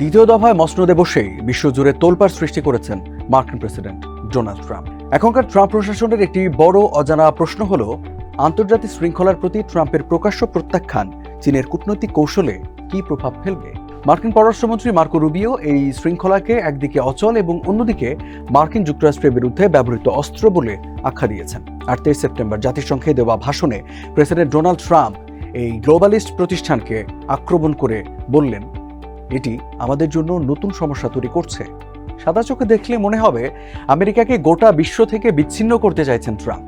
দ্বিতীয় দফায় মসনদে বসেই বিশ্বজুড়ে তোলপাড় সৃষ্টি করেছেন মার্কিন প্রেসিডেন্ট ডোনাল্ড ট্রাম্প। এখনকার ট্রাম্প প্রশাসনের একটি বড় অজানা প্রশ্ন হল, আন্তর্জাতিক শৃঙ্খলার প্রতি ট্রাম্পের প্রকাশ্য প্রত্যাখ্যান চীনের কূটনৈতিক কৌশলে কি প্রভাব ফেলবে? মার্কিন পররাষ্ট্রমন্ত্রী মার্কো রুবিও এই শৃঙ্খলাকে একদিকে অচল এবং অন্যদিকে মার্কিন যুক্তরাষ্ট্রের বিরুদ্ধে ব্যবহৃত অস্ত্র বলে আখ্যা দিয়েছেন। আর তেইশ সেপ্টেম্বর জাতিসংঘে দেওয়া ভাষণে প্রেসিডেন্ট ডোনাল্ড ট্রাম্প এই গ্লোবালিস্ট প্রতিষ্ঠানকে আক্রমণ করে বললেন। এটি আমাদের জন্য নতুন সমস্যা তৈরি করছে। সাদা চোখে দেখলে মনে হবে আমেরিকাকে গোটা বিশ্ব থেকে বিচ্ছিন্ন করতে চাইছেন ট্রাম্প।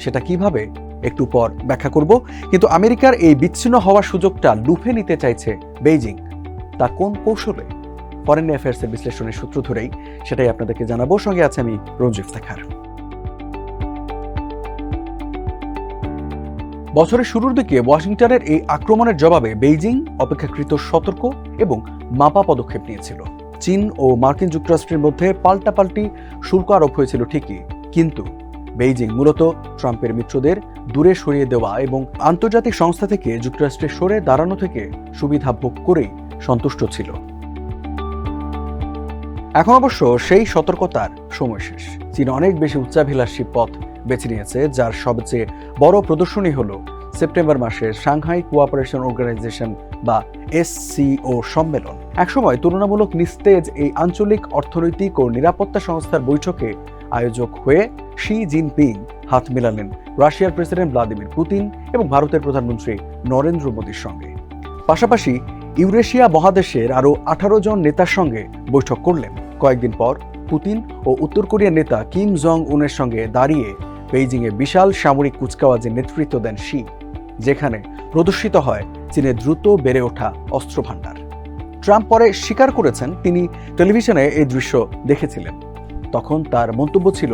সেটা কীভাবে? একটু পর ব্যাখ্যা করব, কিন্তু আমেরিকার এই বিচ্ছিন্ন হওয়ার সুযোগটা লুফে নিতে চাইছে বেইজিং। তা কোন কৌশলে? ফরেন অ্যাফেয়ার্সের বিশ্লেষণের সূত্র ধরেই সেটাই আপনাদেরকে জানাব। সঙ্গে আছে আমি রঞ্জিত ইফতেখার বছরের শুরুর দিকে ওয়াশিংটনের এই আক্রমণের জবাবে বেইজিং অপেক্ষাকৃত সতর্ক এবং মাপা পদক্ষেপ নিয়েছিল। চীন ও মার্কিন যুক্তরাষ্ট্রের মধ্যে পাল্টাপাল্টি শুল্ক আরোপ হয়েছিল ঠিকই, কিন্তু বেইজিং মূলত ট্রাম্পের মিত্রদের দূরে সরিয়ে দেওয়া এবং আন্তর্জাতিক সংস্থা থেকে যুক্তরাষ্ট্রের সরে দাঁড়ানো থেকে সুবিধা ভোগ করেই সন্তুষ্ট ছিল। এখন অবশ্য সেই সতর্কতার সময় শেষ। চীন অনেক বেশি উচ্চাভিলাষী পথ বেছে নিয়েছে, যার সবচেয়ে বড় প্রদর্শনী হল সেপ্টেম্বর মাসের সাংহাই কোঅপারেশন অর্গানাইজেশন বা এসসিও সম্মেলন। একসময় তুলনামূলক নিস্তেজ এই আঞ্চলিক অর্থনৈতিক ও নিরাপত্তা সংস্থার বৈঠকে আয়োজক হয়ে শি জিনপিং হাত মেলালেন রাশিয়ার প্রেসিডেন্ট ভ্লাদিমির পুতিন এবং ভারতের প্রধানমন্ত্রী নরেন্দ্র মোদীর সঙ্গে। পাশাপাশি ইউরেশিয়া মহাদেশের আরও আঠারো জন নেতার সঙ্গে বৈঠক করলেন। কয়েকদিন পর পুতিন ও উত্তর কোরিয়ার নেতা কিম জং উনের সঙ্গে দাঁড়িয়ে বেইজিংয়ে বিশাল সামরিক কুচকাওয়াজে নেতৃত্ব দেন শি, যেখানে প্রদর্শিত হয় চীনের দ্রুত বেড়ে ওঠা অস্ত্র ভাণ্ডার ট্রাম্প পরে স্বীকার করেছেন তিনি টেলিভিশনে এই দৃশ্য দেখেছিলেন। তখন তার মন্তব্য ছিল,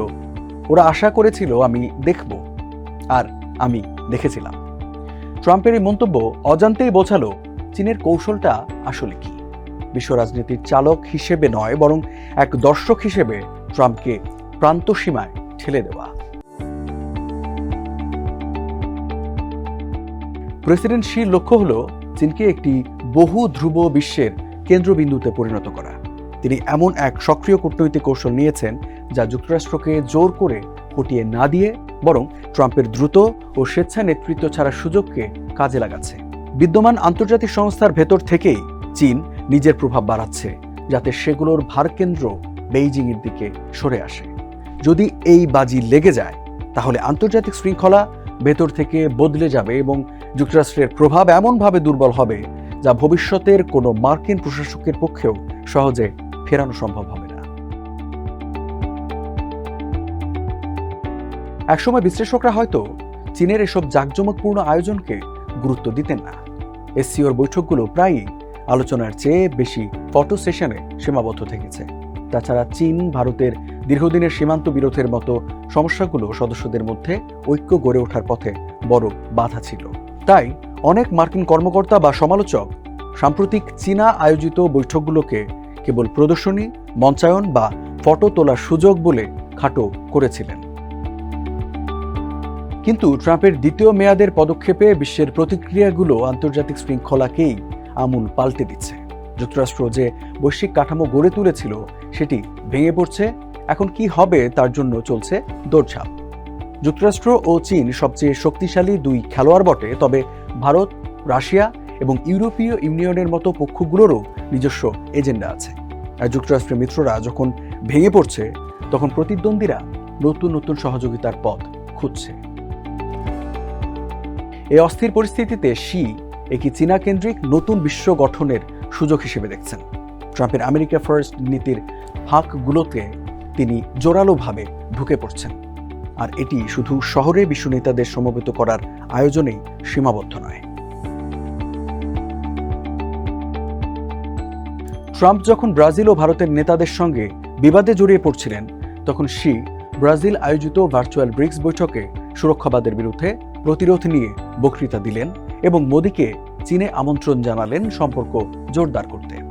ওরা আশা করেছিল আমি দেখব আর আমি দেখেছিলাম। ট্রাম্পের এই মন্তব্য অজান্তেই বোঝালো চীনের কৌশলটা আসলে কি। বিশ্ব রাজনীতির চালক হিসেবে নয়, বরং এক দর্শক হিসেবে ট্রাম্পকে প্রান্ত সীমায় ঠেলে দেওয়া। প্রেসিডেন্ট শির লক্ষ্য হল চীনকে একটি বহু ধ্রুব বিশ্বের কেন্দ্রবিন্দুতে পরিণত করা। তিনি এমন এক সক্রিয় কূটনৈতিক কৌশল নিয়েছেন যা যুক্তরাষ্ট্রকে জোর করে হটিয়ে না দিয়ে বরং ট্রাম্পের দ্রুত ও স্বেচ্ছা নেতৃত্ব ছাড়ার সুযোগকে কাজে লাগাচ্ছে। বিদ্যমান আন্তর্জাতিক সংস্থার ভেতর থেকেই চীন নিজের প্রভাব বাড়াচ্ছে, যাতে সেগুলোর ভারকেন্দ্র বেইজিংয়ের দিকে সরে আসে। যদি এই বাজি লেগে যায়, তাহলে আন্তর্জাতিক শৃঙ্খলা ভেতর থেকে বদলে যাবে এবং যুক্তরাষ্ট্রের প্রভাব এমনভাবে দুর্বল হবে যা ভবিষ্যতের কোনো মার্কিন প্রশাসকের পক্ষেও সহজে ফেরানো সম্ভব হবে না। একসময় বিশ্লেষকরা হয়তো চীনের এসব জাঁকজমকপূর্ণ আয়োজনকে গুরুত্ব দিতেন না। এসসিওর বৈঠকগুলো প্রায়ই আলোচনার চেয়ে বেশি ফটো সেশনে সীমাবদ্ধ থেকেছে। তাছাড়া চীন, ভারতের দীর্ঘদিনের সীমান্ত বিরোধের মতো সমস্যাগুলো সদস্যদের মধ্যে ঐক্য গড়ে ওঠার পথে বড় বাধা ছিল। তাই অনেক মার্কিন কর্মকর্তা বা সমালোচক সাম্প্রতিক চীনা আয়োজিত বৈঠকগুলোকে কেবল প্রদর্শনী, মঞ্চায়ন বা ফটো তোলার সুযোগ বলে খাটো করেছিলেন। কিন্তু ট্রাম্পের দ্বিতীয় মেয়াদের পদক্ষেপে বিশ্বের প্রতিক্রিয়াগুলো আন্তর্জাতিক শৃঙ্খলাকেই আমূল পাল্টে দিচ্ছে। যুক্তরাষ্ট্র যে বৈশ্বিক কাঠামো গড়ে তুলেছিল, সেটি ভেঙে পড়ছে। এখন কি হবে তার জন্য চলছে দৌড়ঝাঁপ। যুক্তরাষ্ট্র ও চীন সবচেয়ে শক্তিশালী দুই খেলোয়াড় বটে, তবে ভারত, রাশিয়া এবং ইউরোপীয় ইউনিয়নের মতো পক্ষগুলোরও নিজস্ব এজেন্ডা আছে। আর যুক্তরাষ্ট্রের মিত্ররা যখন ভেঙে পড়ছে, তখন প্রতিদ্বন্দ্বীরা নতুন নতুন সহযোগিতার পথ খুঁজছে। এই অস্থির পরিস্থিতিতে শি একটি চীনা কেন্দ্রিক নতুন বিশ্ব গঠনের সুযোগ হিসেবে দেখছেন। ট্রাম্পের আমেরিকা ফার্স্ট নীতির ফাঁকগুলোতে তিনি জোরালোভাবে ঢুকে পড়ছেন। আর এটি শুধু শহরে বিশ্ব নেতাদের সমবেত করার আয়োজনেই সীমাবদ্ধ নয়। ট্রাম্প যখন ব্রাজিল ও ভারতের নেতাদের সঙ্গে বিবাদে জড়িয়ে পড়ছিলেন, তখন শি ব্রাজিল আয়োজিত ভার্চুয়াল ব্রিক্স বৈঠকে সুরক্ষাবাদের বিরুদ্ধে প্রতিরোধ নিয়ে বক্তৃতা দিলেন এবং মোদীকে চীনে আমন্ত্রণ জানালেন সম্পর্ক জোরদার করতে।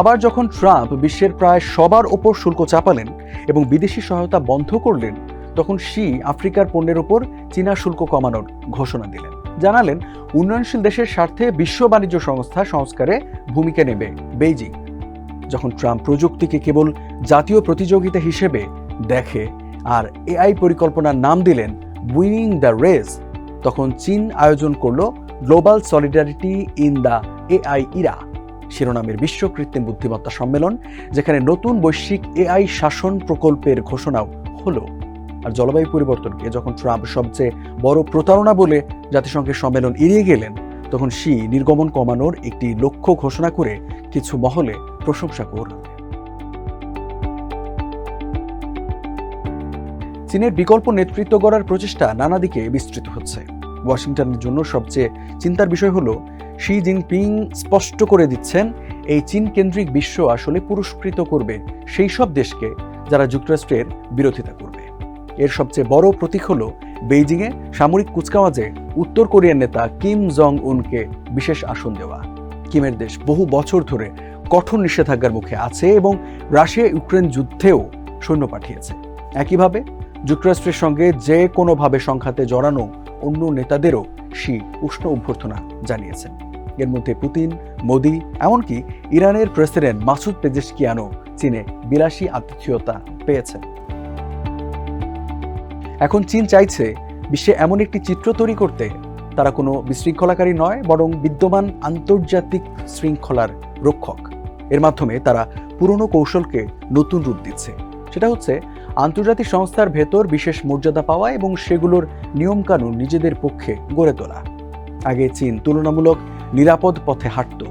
আবার যখন ট্রাম্প বিশ্বের প্রায় সবার ওপর শুল্ক চাপালেন এবং বিদেশি সহায়তা বন্ধ করলেন, তখন শি আফ্রিকার পণ্যের ওপর চীনা শুল্ক কমানোর ঘোষণা দিলেন। জানালেন, উন্নয়নশীল দেশের স্বার্থে বিশ্ব বাণিজ্য সংস্থা সংস্কারে ভূমিকা নেবে বেইজিং। যখন ট্রাম্প প্রযুক্তিকে কেবল জাতীয় প্রতিযোগিতা হিসেবে দেখে আর এআই পরিকল্পনার নাম দিলেন উইনিং দ্য রেস, তখন চীন আয়োজন করল global solidarity in the AI era. শিরোনামের বিশ্ব কৃত্রিম বুদ্ধিমত্তা সম্মেলন, যেখানে নতুন বৈশ্বিক এআই শাসন প্রকল্পের ঘোষণাও হলো। আর জলবায়ু পরিবর্তনকে যখন ট্রাম্প সবচেয়ে বড় প্রতারণা বলে জাতিসংঘের সম্মেলন এড়িয়ে গেলেন, তখন শি নির্গমন কমানোর একটি লক্ষ্য ঘোষণা করে কিছু মহলে প্রশংসা করলেন। চীনের বিকল্প নেতৃত্ব গড়ার প্রচেষ্টা নানা দিকে বিস্তৃত হচ্ছে। ওয়াশিংটনের জন্য সবচেয়ে চিন্তার বিষয় হলো শি জিনপিং স্পষ্ট করে দিচ্ছেন, এই চীন কেন্দ্রিক বিশ্ব আসলে পুরস্কৃত করবে সেই সব দেশকে যারা যুক্তরাষ্ট্রের বিরোধিতা করবে। এর সবচেয়ে বড় প্রতীক হলো বেইজিংয়ে সামরিক কুচকাওয়াজে উত্তর কোরিয়ার নেতা কিম জং উনকে বিশেষ আসন দেওয়া। কিমের দেশ বহু বছর ধরে কঠোর নিষেধাজ্ঞার মুখে আছে এবং রাশিয়া ইউক্রেন যুদ্ধেও সৈন্য পাঠিয়েছে। একইভাবে যুক্তরাষ্ট্রের সঙ্গে যে কোনোভাবে সংঘাতে জড়ানো অন্য নেতাদেরও শি উষ্ণ অভ্যর্থনা জানিয়েছেন। এর মধ্যে পুতিন, মোদি, এমনকি ইরানের প্রেসিডেন্ট মাসুদ পেজেশকিয়ানও চীনে বিলাসী আতিথেয়তা পেয়েছেন এখন চীন চাইছে বিশ্বে এমন একটি চিত্র তৈরি করতে। তারা কোনো বিশৃঙ্খলাকারী নয়, বরং বিদ্যমান আন্তর্জাতিক শৃঙ্খলার রক্ষক। এর মাধ্যমে তারা পুরনো কৌশলকে নতুন রূপ দিচ্ছে। সেটা হচ্ছে আন্তর্জাতিক সংস্থার ভেতর বিশেষ মর্যাদা পাওয়া এবং সেগুলোর নিয়মকানুন নিজেদের পক্ষে গড়ে তোলা। আগে চীন তুলনামূলক নিরাপদ পথে হাঁটত।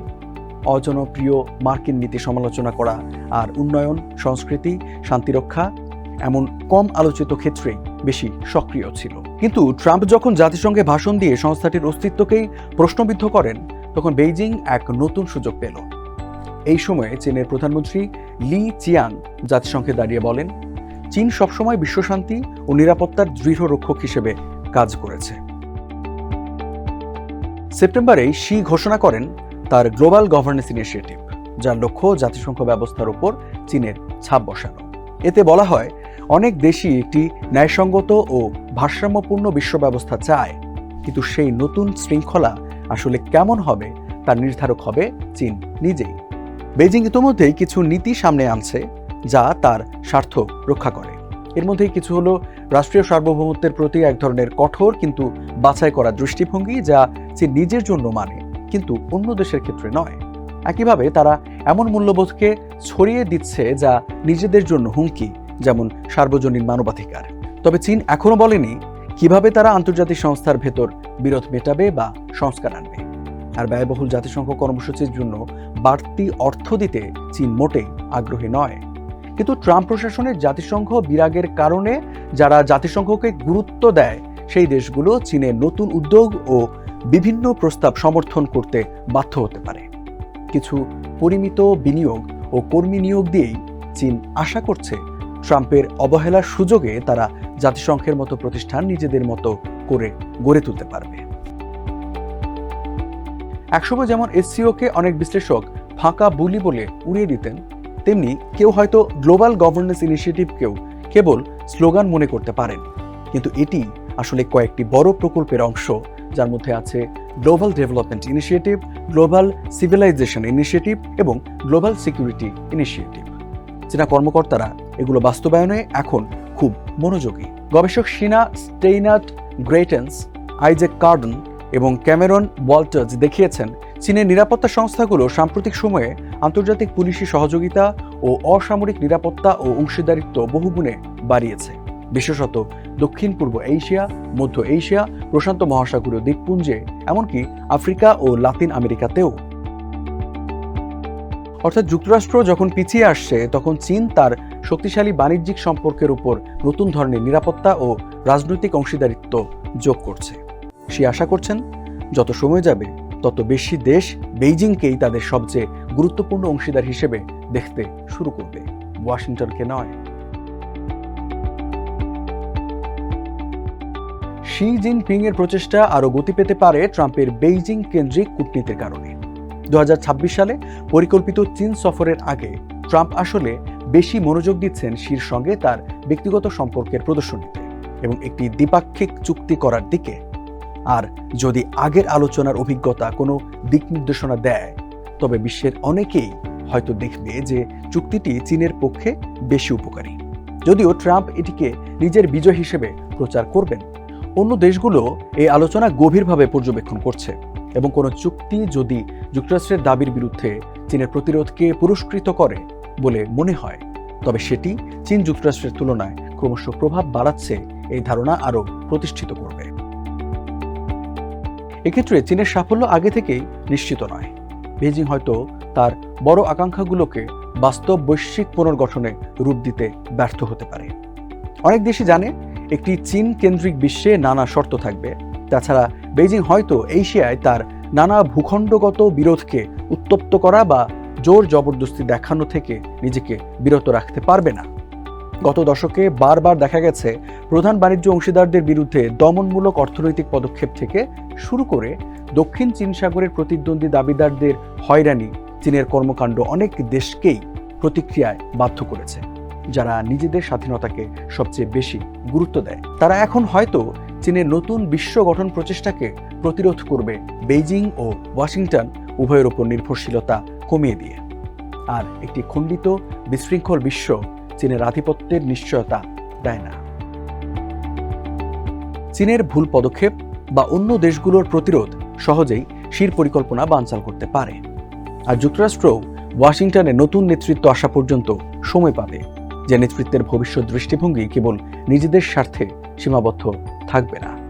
অজনপ্রিয় মার্কিন নীতি সমালোচনা করা আর উন্নয়ন, সংস্কৃতি, শান্তিরক্ষা এমন কম আলোচিত ক্ষেত্রেই বেশি সক্রিয় ছিল। কিন্তু ট্রাম্প যখন জাতিসংঘে ভাষণ দিয়ে সংস্থাটির অস্তিত্বকেই প্রশ্নবিদ্ধ করেন, তখন বেইজিং এক নতুন সুযোগ পেল। এই সময়ে চীনের প্রধানমন্ত্রী লি চিয়াং জাতিসংঘে দাঁড়িয়ে বলেন, চীন সবসময় বিশ্বশান্তি ও নিরাপত্তার দৃঢ় রক্ষক হিসেবে কাজ করেছে। সেপ্টেম্বরেই শি ঘোষণা করেন তার গ্লোবাল গভর্নেন্স ইনিশিয়েটিভ, যার লক্ষ্য জাতিসংঘ ব্যবস্থার উপর চীনের ছাপ বসানো। এতে বলা হয়, অনেক দেশই একটি ন্যায়সঙ্গত ও ভারসাম্যপূর্ণ বিশ্ব ব্যবস্থা চায়, কিন্তু সেই নতুন শৃঙ্খলা আসলে কেমন হবে তার নির্ধারক হবে চীন নিজেই। বেজিং ইতোমধ্যেই কিছু নীতি সামনে আনছে, যা তার স্বার্থ রক্ষা করে। এর মধ্যেই কিছু হলো রাষ্ট্রীয় সার্বভৌমত্বের প্রতি এক ধরনের কঠোর কিন্তু বাছাই করা দৃষ্টিভঙ্গি যা চীন নিজের জন্য মানে কিন্তু অন্য দেশের ক্ষেত্রে নয়। একইভাবে তারা এমন মূল্যবোধকে ছড়িয়ে দিচ্ছে যা নিজেদের জন্য হুমকি, যেমন সার্বজনীন মানবাধিকার। তবে চীন এখনও বলেনি কীভাবে তারা আন্তর্জাতিক সংস্থার ভেতর বিরোধ মেটাবে বা সংস্কার আনবে। আর ব্যয়বহুল জাতিসংঘ কর্মসূচির জন্য বাড়তি অর্থ দিতে চীন মোটেই আগ্রহী নয়। কিন্তু ট্রাম্প প্রশাসনের জাতিসংঘ বিরাগের কারণে যারা জাতিসংঘকে গুরুত্ব দেয়, সেই দেশগুলো চীনের নতুন উদ্যোগ ও বিভিন্ন প্রস্তাব সমর্থন করতে বাধ্য হতে পারে। কিছু পরিমিত বিনিয়োগ ও কর্মী নিয়োগ দিয়েই চীন আশা করছে ট্রাম্পের অবহেলার সুযোগে তারা জাতিসংঘের মতো প্রতিষ্ঠান নিজেদের মতো করে গড়ে তুলতে পারবে। একসময় যেমন এসসিওকে অনেক বিশ্লেষক ফাঁকা বুলি বলে উড়িয়ে দিতেন তেমনি কেউ হয়তো গ্লোবাল গভর্নেন্স ইনিশিয়েটিভকেও কেবল স্লোগান মনে করতে পারেন। কিন্তু এটি আসলে কয়েকটি বড় প্রকল্পের অংশ, যার মধ্যে আছে global development initiative, global civilisation initiative এবং গ্লোবাল সিকিউরিটি ইনিশিয়েটিভ। চীনা কর্মকর্তারা এগুলো বাস্তবায়নে এখন খুব মনোযোগী। গবেষক সিনা স্টেইনাট গ্রেটেন্স আইজেক কার্ডন এবং ক্যামেরন ওয়াল্টার্স দেখিয়েছেন, চীনের নিরাপত্তা সংস্থাগুলো সাম্প্রতিক সময়ে আন্তর্জাতিক পুলিশি সহযোগিতা ও অসামরিক নিরাপত্তা ও অংশীদারিত্ব বহুগুণে বাড়িয়েছে। বিশেষত দক্ষিণ পূর্ব এশিয়া, মধ্য এশিয়া, প্রশান্ত মহাসাগরীয় দ্বীপপুঞ্জে, এমনকি আফ্রিকা ও লাতিন আমেরিকাতেও। অর্থাৎ যুক্তরাষ্ট্র যখন পিছিয়ে আসছে, তখন চীন তার শক্তিশালী বাণিজ্যিক সম্পর্কের উপর নতুন ধরনের নিরাপত্তা ও রাজনৈতিক অংশীদারিত্ব যোগ করছে। সে আশা করছেন, যত সময় যাবে তত বেশি দেশ বেইজিংকেই তাদের সবচেয়ে গুরুত্বপূর্ণ অংশীদার হিসেবে দেখতে শুরু করবে। ওয়াশিংটনকে নয়। শি জিনপিং এর প্রচেষ্টা আরও গতি পেতে পারে ট্রাম্পের বেইজিং কেন্দ্রিক কূটনীতির কারণে। দু হাজার ছাব্বিশ সালে পরিকল্পিত চীন সফরের আগে ট্রাম্প আসলে বেশি মনোযোগ দিচ্ছেন শির সঙ্গে তার ব্যক্তিগত সম্পর্কের প্রদর্শনীতে এবং একটি দ্বিপাক্ষিক চুক্তি করার দিকে। আর যদি আগের আলোচনার অভিজ্ঞতা কোনো দিক নির্দেশনা দেয়, তবে বিশ্বের অনেকেই হয়তো দেখবে যে চুক্তিটি চীনের পক্ষে বেশি উপকারী। যদিও ট্রাম্প এটিকে নিজের বিজয় হিসেবে প্রচার করবেন, অন্য দেশগুলো এই আলোচনা গভীরভাবে পর্যবেক্ষণ করছে এবং কোনো চুক্তি যদি যুক্তরাষ্ট্রের দাবির বিরুদ্ধে চীনের প্রতিরোধকে পুরস্কৃত করে বলে মনে হয়, তবে সেটি চীন যুক্তরাষ্ট্রের তুলনায় ক্রমশ প্রভাব বাড়াচ্ছে এই ধারণা আরও প্রতিষ্ঠিত করবে। এক্ষেত্রে চীনের সাফল্য আগে থেকেই নিশ্চিত নয়। বেজিং হয়তো তার বড় আকাঙ্ক্ষাগুলোকে বাস্তব বৈশ্বিক পুনর্গঠনে রূপ দিতে ব্যর্থ হতে পারে। অনেক দেশই জানে একটি চীন কেন্দ্রিক বিশ্বে নানা শর্ত থাকবে। তাছাড়া বেজিং হয়তো এশিয়ায় তার নানা ভূখণ্ডগত বিরোধকে উত্তপ্ত করা বা জোর জবরদস্তি দেখানো থেকে নিজেকে বিরত রাখতে পারবে না। গত দশকে বারবার দেখা গেছে প্রধান বাণিজ্য অংশীদারদের বিরুদ্ধে দমনমূলক অর্থনৈতিক পদক্ষেপ থেকে শুরু করে দক্ষিণ চীন সাগরের প্রতিদ্বন্দ্বী দাবিদারদের হয়রানি চীনের কর্মকাণ্ড অনেক দেশকেই প্রতিক্রিয়ায় বাধ্য করেছে, যারা নিজেদের স্বাধীনতাকে সবচেয়ে বেশি গুরুত্ব দেয়। তারা এখন হয়তো চীনের নতুন বিশ্ব গঠন প্রচেষ্টাকে প্রতিরোধ করবে বেইজিং ও ওয়াশিংটন উভয়ের ওপর নির্ভরশীলতা কমিয়ে দিয়ে। আর একটি খণ্ডিত বিশৃঙ্খল বিশ্ব চীনের আধিপত্যের নিশ্চয়তা দেয় না। চীনের ভুল পদক্ষেপ বা অন্য দেশগুলোর প্রতিরোধ সহজেই শির পরিকল্পনা বানচাল করতে পারে। আর যুক্তরাষ্ট্রও ওয়াশিংটনে নতুন নেতৃত্ব আসা পর্যন্ত সময় পাবে, যে নেতৃত্বের ভবিষ্যৎ দৃষ্টিভঙ্গি কেবল নিজেদের স্বার্থে সীমাবদ্ধ থাকবে না।